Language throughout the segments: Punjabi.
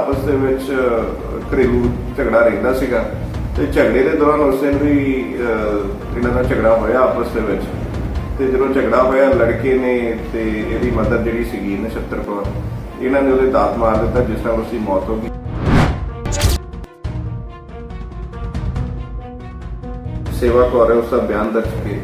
ਆਪਸ ਦੇ ਵਿੱਚ ਅਹ, ਘਰੇਲੂ ਝਗੜਾ ਰਹਿੰਦਾ ਸੀਗਾ। ਤੇ ਝਗੜੇ ਦੇ ਦੌਰਾਨ ਉਸ ਦਿਨ ਵੀ ਇਹਨਾਂ ਦਾ ਝਗੜਾ ਹੋਇਆ ਆਪਸ ਦੇ ਵਿੱਚ। ਤੇ ਜਦੋਂ ਝਗੜਾ ਹੋਇਆ ਲੜਕੇ ਨੇ ਤੇ ਇਹਦੀ ਮਦਰ ਜਿਹੜੀ ਸੀਗੀ ਨਛੱਤਰ ਕੌਰ ਇਹਨਾਂ ਨੇ ਉਹਦੇ ਦਾਤ ਮਾਰ ਦਿੱਤਾ ਜਿਸ ਨਾਲ ਉਸਦੀ ਮੌਤ ਹੋ ਗਈ। ਸੇਵਾ ਕੌਰ ਹੈ ਉਸ ਦਾ ਬਿਆਨ ਦਰਜ ਕੇ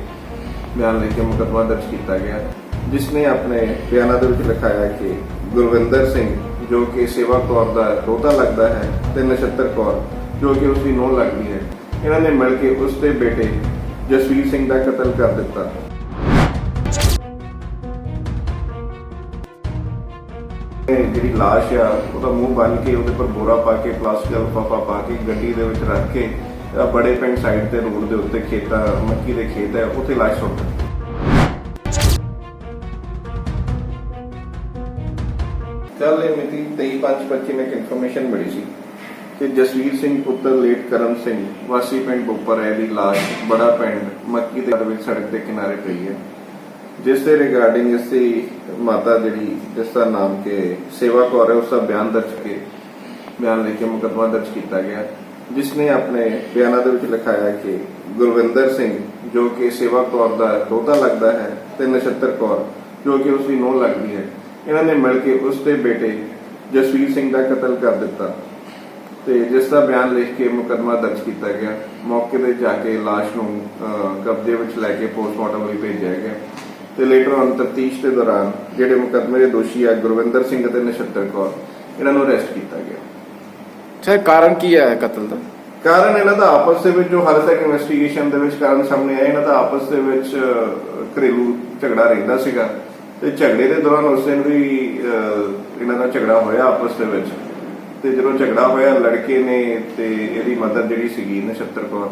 ਬਿਆਨ ਲੈ ਕੇ ਮੁਕੱਦਮਾ ਦਰਜ ਕੀਤਾ ਗਿਆ ਜਿਸ ਨੇ ਆਪਣੇ ਬਿਆਨਾਂ ਦੇ ਵਿੱਚ ਲਿਖਾਇਆ ਕਿ ਗੁਰਵਿੰਦਰ ਸਿੰਘ ਜੋ ਕਿ ਸੇਵਾ ਕੌਰ ਦਾ ਦੋਤਾ ਲੱਗਦਾ ਹੈ ਤੇ ਨਛੱਤਰ ਕੌਰ, ਜੋ ਕਿ ਉਸ ਦੀ ਨੂੰਹ ਲੱਗਦੀ ਹੈ। ਇਹਨਾਂ ਨੇ ਮਿਲ ਕੇ ਉਸ ਦੇ ਬੇਟੇ ਜਸਵੀਰ ਸਿੰਘ ਦਾ ਕਤਲ ਕਰ ਦਿੱਤਾ। ਜਿਹੜੀ ਲਾਸ਼ ਆ, ਉਹਦਾ ਮੂੰਹ ਬੰਨ ਕੇ ਉਹਦੇ ਪਰ ਬੋਰਾ ਪਾ ਕੇ, ਪਲਾਸਟਿਕ ਦਾ ਲਿਫਾਫਾ ਪਾ ਕੇ ਗੱਡੀ ਦੇ ਵਿੱਚ ਰੱਖ ਕੇ ਬੜੇ ਪਿੰਡ ਸਾਈਡ ਤੇ ਰੋਡ ਦੇ ਉੱਤੇ ਖੇਤਾਂ, ਮੱਕੀ ਦੇ ਖੇਤ ਹੈ, ਉੱਥੇ ਲਾਸ਼ ਸੁੱਟ ਦਿੱਤੀ। ਕੱਲ੍ਹ ਇਹ ਮਿਤੀ 23/5/25 ਨੂੰ ਇੱਕ ਇਨਫੋਰਮੇਸ਼ਨ ਮਿਲੀ ਸੀ ਕਿ ਜਸਵੀਰ ਸਿੰਘ ਪੁੱਤਰ ਲੇਟ ਕਰਮ ਸਿੰਘ ਵਾਸੀ ਪਿੰਡ ਬੁੱਪਰ ਹੈ ਦੀ ਲਾਸ਼ ਬੜਾ ਪਿੰਡ ਮੱਕੀ ਦੇ ਵਿੱਚ ਸੜਕ ਦੇ ਕਿਨਾਰੇ ਪਈ ਹੈ। ਜਿਸ ਦੇ ਰਿਗਾਰਡਿੰਗ ਇਸ ਦੀ ਮਾਤਾ ਜਿਹੜੀ, ਜਿਸ ਦਾ ਨਾਮ ਕਿ ਸੇਵਾ ਕੌਰ ਹੈ, ਉਸ ਦਾ ਬਿਆਨ ਦਰਜ ਕੇ ਬਿਆਨ ਲੈ ਕੇ ਮੁਕੱਦਮਾ ਦਰਜ ਕੀਤਾ ਗਿਆ। ਜਿਸ ਨੇ ਆਪਣੇ ਬਿਆਨਾਂ ਦੇ ਵਿੱਚ ਲਿਖਾਇਆ ਕਿ ਗੁਰਵਿੰਦਰ ਸਿੰਘ ਜੋ ਕਿ ਸੇਵਾ ਕੌਰ ਦਾ ਦੋਤਾ ਲੱਗਦਾ ਹੈ ਤੇ ਨਛੱਤਰ ਕੌਰ ਜੋ ਕਿ ਉਸ ਦੀ ਨੂੰਹ ਲੱਗਦੀ ਹੈ ਇਹਨਾਂ ਨੇ ਮਿਲ ਕੇ ਉਸ ਦੇ ਬੇਟੇ ਜਸਵੀਰ ਸਿੰਘ ਦਾ ਕਤਲ ਕਰ ਦਿੱਤਾ ਤੇ ਜਿਸ ਦਾ ਬਿਆਨ ਲਿਖ ਕੇ ਮੁਕੱਦਮਾ ਦਰਜ ਕੀਤਾ ਗਿਆ। ਮੌਕੇ ਤੇ ਜਾ ਕੇ ਲਾਸ਼ ਨੂੰ ਕਬਜ਼ੇ ਵਿੱਚ ਲੈ ਕੇ ਪੋਸਟਮਾਰਟਮ ਲਈ ਭੇਜਿਆ ਗਿਆ ਤੇ ਲੇਟਰ ਔਨ ਤਫਤੀਸ਼ ਦੇ ਦੌਰਾਨ ਜਿਹੜੇ ਮੁਕੱਦਮੇ ਦੇ ਦੋਸ਼ੀ ਆ ਗੁਰਵਿੰਦਰ ਸਿੰਘ ਅਤੇ ਨਛੱਤਰ ਕੌਰ ਇਹਨਾਂ ਨੂੰ ਅਰੈਸਟ ਕੀਤਾ ਗਿਆ। ਸਰ ਕਾਰਨ ਕੀ ਹੈ ਕਤਲ ਦਾ? ਕਾਰਨ ਇਹਨਾਂ ਦਾ ਆਪਸ ਦੇ ਵਿੱਚ ਜੋ ਹਾਲੇ ਤੱਕ ਇਨਵੈਸਟੀਗੇਸ਼ਨ ਦੇ ਵਿੱਚ ਕਾਰਨ ਸਾਹਮਣੇ ਆਇਆ ਇਹਨਾਂ ਦਾ ਆਪਸ ਦੇ ਵਿੱਚ ਘਰੇਲੂ ਝਗੜਾ ਰਹਿੰਦਾ ਸੀਗਾ। ਤੇ ਝਗੜੇ ਦੇ ਦੌਰਾਨ ਉਸ ਦਿਨ ਵੀ ਇਹਨਾਂ ਦਾ ਝਗੜਾ ਹੋਇਆ ਆਪਸ ਦੇ ਵਿੱਚ। ਤੇ ਜਦੋਂ ਝਗੜਾ ਹੋਇਆ ਲੜਕੇ ਨੇ ਤੇ ਇਹਦੀ ਮਦਰ ਜਿਹੜੀ ਸੀਗੀ ਨਛੱਤਰ ਕੌਰ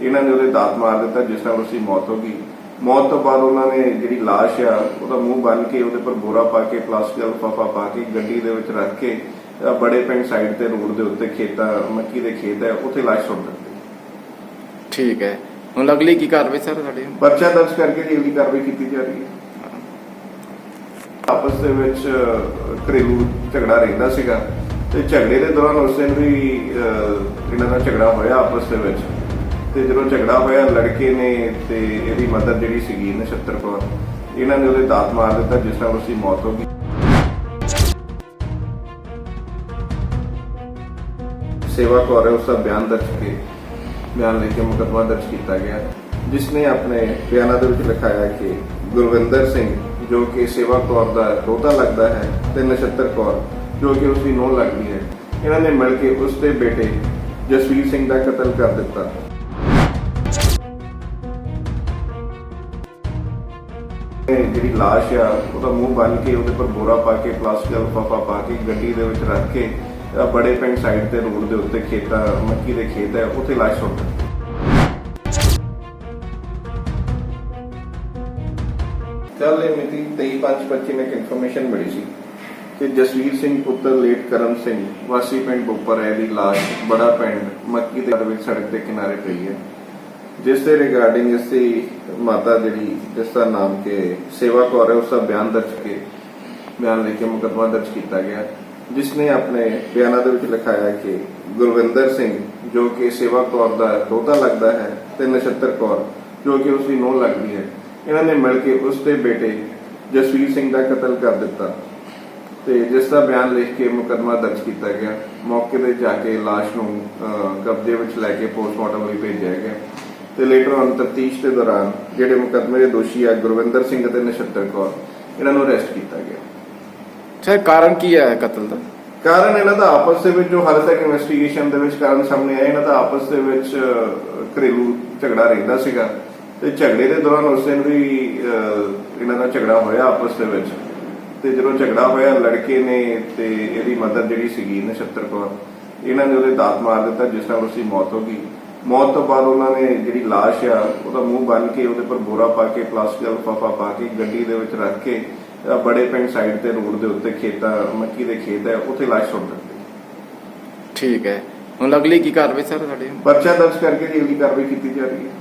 ਇਹਨਾਂ ਨੇ ਉਹਦੇ ਦਾਤ ਮਾਰ ਦਿੱਤਾ ਜਿਸ ਨਾਲ ਉਸਦੀ ਮੌਤ ਹੋ ਗਈ। ਮੌਤ ਤੋਂ ਬਾਅਦ ਉਹਨਾਂ ਨੇ ਜਿਹੜੀ ਲਾਸ਼ ਆ ਉਹਦਾ ਮੂੰਹ ਬੰਨ ਕੇ ਉਹਦੇ ਪਰ ਬੋਰਾ ਪਾ ਕੇ ਪਲਾਸਟਿਕ ਦਾ ਲਿਫਾਫਾ ਪਾ ਕੇ ਗੱਡੀ ਦੇ ਵਿੱਚ ਰੱਖ ਕੇ ਬੜੇ ਪਿੰਡ ਸਾਈਡ ਤੇ ਰੋਡ ਦੇ ਉੱਤੇ ਖੇਤਾਂ ਮੱਕੀ ਦੇ ਖੇਤ ਹੈ ਉੱਥੇ ਲਾਸ਼ ਸੁੱਟ ਦਿੱਤੀ। ਠੀਕ ਹੈ। ਹੁਣ ਅਗਲੀ ਕੀ ਕਾਰਵਾਈ ਸਰ ਸਾਡੀ ਪਰਚਾ ਦਰਜ ਕਰਕੇ ਜੀ ਅਗਲੀ ਕਾਰਵਾਈ ਕੀਤੀ ਜਾ ਰਹੀ ਹੈ। ਆਪਸ ਦੇ ਵਿੱਚ ਅਹ, ਘਰੇਲੂ ਝਗੜਾ ਰਹਿੰਦਾ ਸੀਗਾ। ਤੇ ਝਗੜੇ ਦੇ ਦੌਰਾਨ ਉਸ ਦਿਨ ਵੀ ਅਹ, ਇਹਨਾਂ ਦਾ ਝਗੜਾ ਹੋਇਆ ਆਪਸ ਦੇ ਵਿੱਚ। ਤੇ ਜਦੋਂ ਝਗੜਾ ਹੋਇਆ ਲੜਕੇ ਨੇ ਤੇ ਇਹਦੀ ਮਦਰ ਜਿਹੜੀ ਸੀਗੀ ਨਛੱਤਰ ਕੌਰ ਇਹਨਾਂ ਨੇ ਉਹਦੇ ਦਾਤ ਮਾਰ ਦਿੱਤਾ ਜਿਸ ਨਾਲ ਉਸਦੀ ਮੌਤ ਹੋ ਗਈ। ਸੇਵਾ ਕੌਰ ਹੈ ਉਸ ਦਾ ਬਿਆਨ ਦਰਜ ਕੇ ਬਿਆਨ ਲੈ ਕੇ ਮੁਕੱਦਮਾ ਦਰਜ ਕੀਤਾ ਗਿਆ ਜਿਸ ਨੇ ਆਪਣੇ ਬਿਆਨਾਂ ਦੇ ਵਿੱਚ ਲਿਖਾਇਆ ਕਿ ਗੁਰਵਿੰਦਰ ਸਿੰਘ ਜੋ ਕਿ ਸੇਵਾ ਕੌਰ ਦਾ ਦੋਤਾ ਲੱਗਦਾ ਹੈ ਤੇ ਨਛੱਤਰ ਕੌਰ, ਜੋ ਕਿ ਉਸ ਦੀ ਨੂੰਹ ਲੱਗਦੀ ਹੈ। ਇਹਨਾਂ ਨੇ ਮਿਲ ਕੇ ਉਸ ਦੇ ਬੇਟੇ ਜਸਵੀਰ ਸਿੰਘ ਦਾ ਕਤਲ ਕਰ ਦਿੱਤਾ। ਜਿਹੜੀ ਲਾਸ਼ ਆ, ਉਹਦਾ ਮੂੰਹ ਬੰਨ ਕੇ ਉਹਦੇ ਪਰ ਬੋਰਾ ਪਾ ਕੇ, ਪਲਾਸਟਿਕ ਦਾ ਲਿਫਾਫਾ ਪਾ ਕੇ ਗੱਡੀ ਦੇ ਵਿੱਚ ਰੱਖ ਕੇ ਬੜੇ ਪਿੰਡ ਸਾਈਡ ਤੇ ਰੋਡ ਦੇ ਉੱਤੇ ਖੇਤਾਂ, ਮੱਕੀ ਦੇ ਖੇਤ ਹੈ, ਉੱਥੇ ਲਾਸ਼ ਸੁੱਟ ਦਿੱਤੀ। ਕੱਲ੍ਹ ਇਹ ਮਿਤੀ 23/5/25 ਨੂੰ ਇੱਕ ਇਨਫੋਰਮੇਸ਼ਨ ਮਿਲੀ ਸੀ ਕਿ ਜਸਵੀਰ ਸਿੰਘ ਪੁੱਤਰ ਲੇਟ ਕਰਮ ਸਿੰਘ ਵਾਸੀ ਪਿੰਡ ਬੁੱਪਰ ਹੈ ਦੀ ਲਾਸ਼ ਬੜਾ ਪਿੰਡ ਮੱਕੀ ਦੇ ਵਿੱਚ ਸੜਕ ਦੇ ਕਿਨਾਰੇ ਪਈ ਹੈ। ਜਿਸ ਦੇ ਰਿਗਾਰਡਿੰਗ ਇਸ ਦੀ ਮਾਤਾ ਜਿਹੜੀ, ਜਿਸ ਦਾ ਨਾਮ ਕਿ ਸੇਵਾ ਕੌਰ ਹੈ, ਉਸ ਦਾ ਬਿਆਨ ਦਰਜ ਕੇ, ਬਿਆਨ ਲੈ ਕੇ ਮੁਕੱਦਮਾ ਦਰਜ ਕੀਤਾ ਗਿਆ। ਜਿਸ ਨੇ ਆਪਣੇ ਬਿਆਨਾਂ ਦੇ ਵਿੱਚ ਲਿਖਾਇਆ ਕਿ ਗੁਰਵਿੰਦਰ ਸਿੰਘ ਜੋ ਕਿ ਸੇਵਾ ਕੌਰ ਦਾ ਦੋਤਾ ਲੱਗਦਾ ਹੈ ਤੇ ਨਛੱਤਰ ਕੌਰ ਜੋ ਕਿ ਉਸ ਦੀ ਨੂੰਹ ਲੱਗਦੀ ਹੈ ਇਹਨਾਂ ਨੇ ਮਿਲ ਕੇ ਉਸ ਦੇ ਬੇਟੇ ਜਸਵੀਰ ਸਿੰਘ ਦਾ ਕਤਲ ਕਰ ਦਿੱਤਾ ਤੇ ਜਿਸ ਦਾ ਬਿਆਨ ਲਿਖ ਕੇ ਮੁਕੱਦਮਾ ਦਰਜ ਕੀਤਾ ਗਿਆ। ਮੌਕੇ ਤੇ ਜਾ ਕੇ ਲਾਸ਼ ਨੂੰ ਕਬਜ਼ੇ ਵਿੱਚ ਲੈ ਕੇ ਪੋਸਟਮਾਰਟਮ ਲਈ ਭੇਜਿਆ ਗਿਆ ਤੇ ਲੇਟਰ ਔਨ ਤਫਤੀਸ਼ ਦੇ ਦੌਰਾਨ ਜਿਹੜੇ ਮੁਕੱਦਮੇ ਦੇ ਦੋਸ਼ੀ ਆ ਗੁਰਵਿੰਦਰ ਸਿੰਘ ਅਤੇ ਨਛੱਤਰ ਕੌਰ ਇਹਨਾਂ ਨੂੰ ਅਰੈਸਟ ਕੀਤਾ ਗਿਆ। ਸਰ ਕਾਰਨ ਕੀ ਹੈ ਕਤਲ ਦਾ? ਕਾਰਨ ਇਹਨਾਂ ਦਾ ਆਪਸ ਦੇ ਵਿੱਚ ਜੋ ਹਾਲੇ ਤੱਕ ਇਨਵੈਸਟੀਗੇਸ਼ਨ ਦੇ ਵਿੱਚ ਕਾਰਨ ਸਾਹਮਣੇ ਆਇਆ ਇਹਨਾਂ ਦਾ ਆਪਸ ਦੇ ਵਿੱਚ ਘਰੇਲੂ ਝਗੜਾ ਰਹਿੰਦਾ ਸੀਗਾ। ਤੇ ਝਗੜੇ ਦੇ ਦੌਰਾਨ ਉਸ ਦਿਨ ਵੀ ਇਹਨਾਂ ਦਾ ਝਗੜਾ ਹੋਇਆ ਆਪਸ ਦੇ ਵਿੱਚ। ਤੇ ਜਦੋਂ ਝਗੜਾ ਹੋਇਆ ਲੜਕੇ ਨੇ ਤੇ ਇਹਦੀ ਮਦਰ ਜਿਹੜੀ ਸੀਗੀ ਨਛੱਤਰ ਕੌਰ ਇਹਨਾਂ ਨੇ ਉਹਦੇ ਦਾਤ ਮਾਰ ਦਿੱਤਾ ਜਿਸ ਨਾਲ ਉਸਦੀ ਮੌਤ ਹੋ ਗਈ। ਮੌਤ ਤੋਂ ਬਾਅਦ ਉਹਨਾਂ ਨੇ ਜਿਹੜੀ ਲਾਸ਼ ਆ ਉਹਦਾ ਮੂੰਹ ਬੰਨ ਕੇ ਉਹਦੇ ਪਰ ਬੋਰਾ ਪਾ ਕੇ ਪਲਾਸਟਿਕ ਦਾ ਲਿਫਾਫਾ ਪਾ ਕੇ ਗੱਡੀ ਦੇ ਵਿੱਚ ਰੱਖ ਕੇ ਬੜੇ ਪਿੰਡ ਸਾਈਡ ਤੇ ਰੋਡ ਦੇ ਉੱਤੇ ਖੇਤਾਂ ਮੱਕੀ ਦੇ ਖੇਤ ਹੈ ਉੱਥੇ ਲਾਸ਼ ਸੁੱਟ ਦਿੱਤੀ। ਠੀਕ ਹੈ। ਹੁਣ ਅਗਲੀ ਕੀ ਕਾਰਵਾਈ ਸਰ ਸਾਡੀ ਪਰਚਾ ਦਰਜ ਕਰਕੇ ਜੀ ਅਗਲੀ ਕਾਰਵਾਈ ਕੀਤੀ ਜਾ ਰਹੀ ਹੈ।